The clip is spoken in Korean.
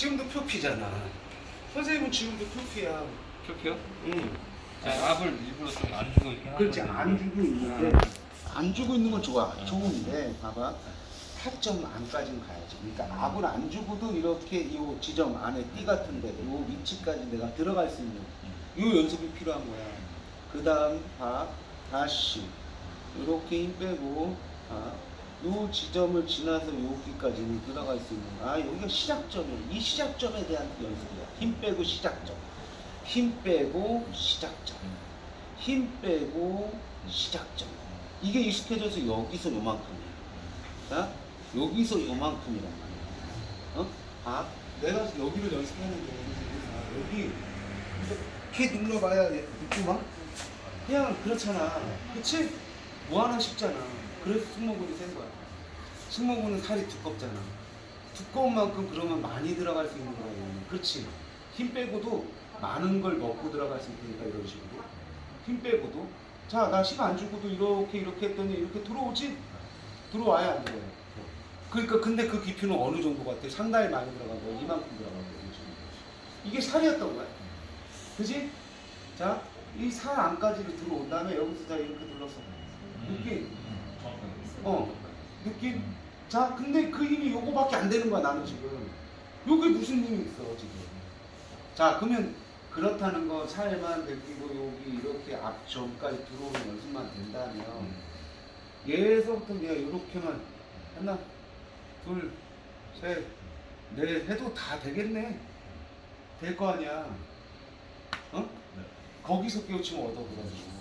지금도 표피잖아. 선생님은 지금도 표피야. 표피요? 응. 자, 압을 일부러 좀 안 주고 있긴 그렇지 하거든요. 안 주고 있는데 안 주고 있는 건 좋아 좋은데 봐봐 타점 안까지는 가야지 그러니까 압을 안 주고도 이렇게 이 지점 안에 띠 같은 데요 위치까지 내가 들어갈 수 있는 요 연습이 필요한 거야 그 다음 봐 다시 이렇게 힘 빼고 봐 요 지점을 지나서 여기까지는 들어갈 수 있는 아 여기가 시작점이야 이 시작점에 대한 연습이야 힘 빼고 시작점 힘 빼고 시작점 힘 빼고 시작점. 이게 익숙해져서 여기서 요만큼이야. 자, 여기서 요만큼이란 말이야. 어? 아, 내가 여기를 연습하는데 여기 이렇게 눌러봐야 느낌아? 그냥 그렇잖아. 그치? 뭐 하나 쉽잖아. 그래서 승모근이 센 거야. 승모근은 살이 두껍잖아. 두꺼운 만큼 그러면 많이 들어갈 수 있는 거라고. 그렇지. 힘 빼고도 많은 걸 먹고 들어갈 수 있으니까 이런 식으로. 힘 빼고도 자나힘안 주고도 이렇게 이렇게 했더니 이렇게 들어오지 들어와야 안 돼요 그러니까 근데 그 깊이는 어느 정도 같아 상당히 많이 들어가고 이만큼 들어가고 이런 식으로. 이게 살이었던 거야 그지 자이 살 안까지를 들어온 다음에 여기서 자 이렇게 눌렀어. 느낌? 어 느낌? 자 근데 그 힘이 요거밖에 안 되는 거야 나는 지금. 요게 무슨 힘이 있어 지금? 자 그러면 그렇다는 거 살만 느끼고 여기 이렇게 앞점까지 들어오는 연습만 된다면 얘에서부터 내가 이렇게만 하나? 둘 셋 넷 해도 다 되겠네. 될 거 아니야. 어? 거기서 깨우치면 얻어 그가지고